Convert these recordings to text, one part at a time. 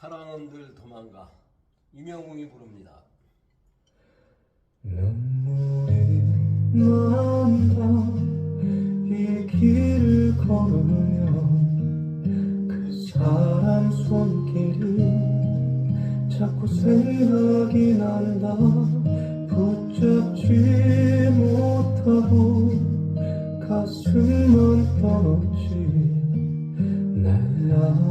사랑은 늘 도망가. 임영웅이 부릅니다. 눈물이 난다. 이 길을 걸으면 그 사람 손길이 자꾸 생각이 난다. 붙잡지 못하고 가슴만 내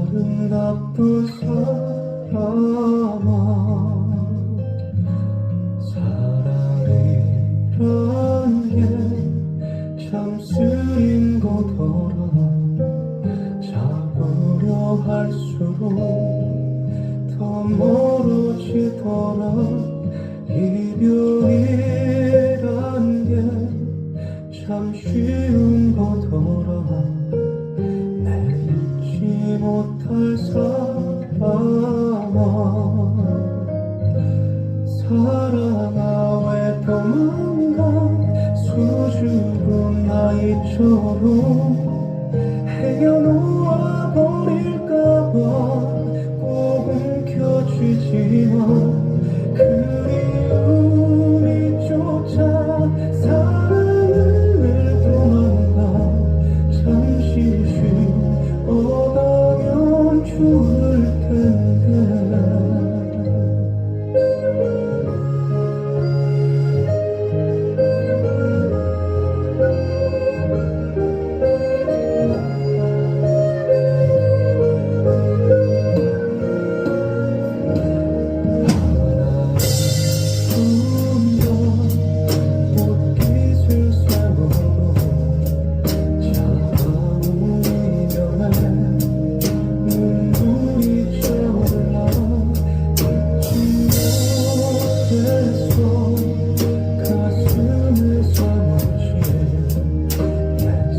아름답던 사람아 사랑이란 게 참 쓰린 거더라 잡으려 할수록 더 멀어지더라 이별 아이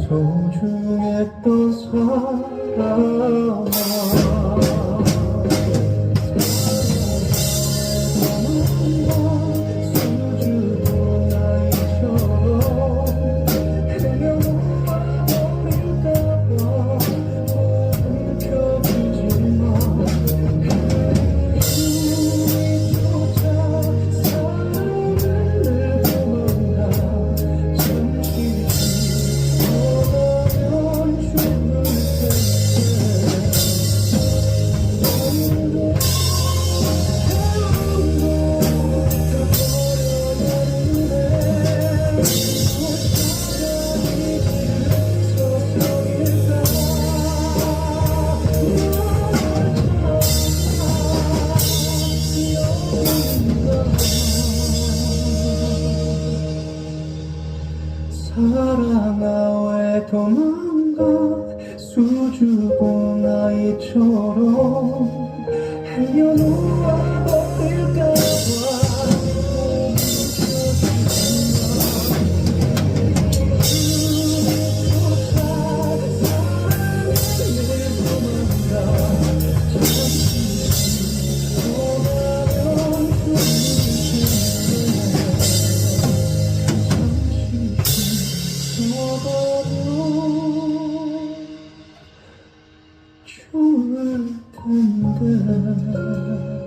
소중했던 사람 사랑아 왜 도망가 수줍은 아이처럼. 헤 love.